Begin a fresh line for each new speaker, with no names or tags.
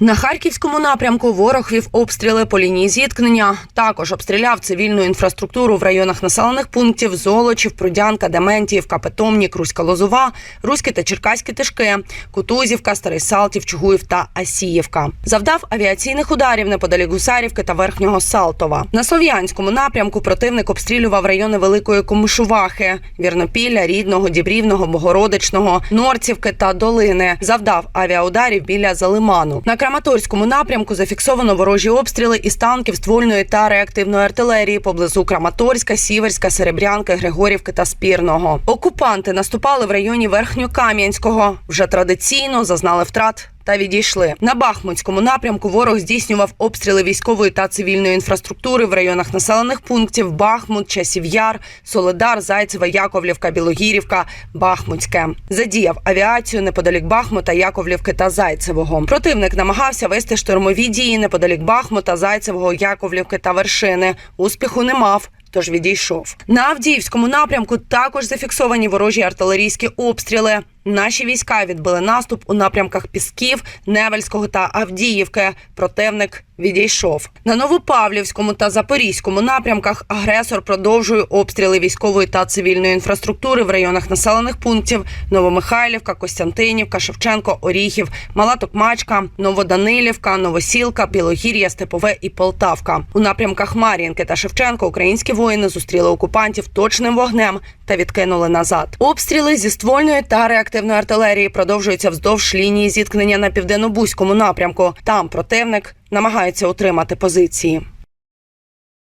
На харківському напрямку ворог вів обстріли по лінії зіткнення. Також обстріляв цивільну інфраструктуру в районах населених пунктів Золочів, Прудянка, Дементіївка, Питомнік, Руська Лозова, Руські та Черкаські Тишки, Кутузівка, Старий Салтів, Чугуїв та Асіївка. Завдав авіаційних ударів неподалік Гусарівки та Верхнього Салтова. На Слов'янському напрямку противник обстрілював райони Великої Комишувахи, Вірнопілля, Рідного, Дібрівного, Богородичного, Норцівки та Долини. Завдав авіаударів біля Залиману. На Краматорському напрямку зафіксовано ворожі обстріли із танків ствольної та реактивної артилерії поблизу Краматорська, Сіверська, Серебрянки, Григорівки та Спірного. Окупанти наступали в районі Верхньокам'янського. Вже традиційно зазнали втрат. Та відійшли на Бахмутському напрямку. Ворог здійснював обстріли військової та цивільної інфраструктури в районах населених пунктів Бахмут, Часів Яр, Соледар, Зайцева, Яковлівка, Білогірівка, Бахмутське. Задіяв авіацію неподалік Бахмута, Яковлівки та Зайцевого. Противник намагався вести штурмові дії неподалік Бахмута, Зайцевого, Яковлівки та Вершини. Успіху не мав. Тож відійшов на Авдіївському напрямку. Також зафіксовані ворожі артилерійські обстріли. Наші війська відбили наступ у напрямках Пісків, Невельського та Авдіївки. Противник відійшов на Новопавлівському та Запорізькому напрямках. Агресор продовжує обстріли військової та цивільної інфраструктури в районах населених пунктів Новомихайлівка, Костянтинівка, Шевченко, Оріхів, Мала Токмачка, Новоданилівка, Новосілка, Білогір'я, Степове і Полтавка. У напрямках Мар'їнки та Шевченко українські воїни зустріли окупантів точним вогнем та відкинули назад. Обстріли зі ствольної та реактивної артилерії продовжуються вздовж лінії зіткнення на південно-бузькому напрямку. Там противник намагається утримати позиції.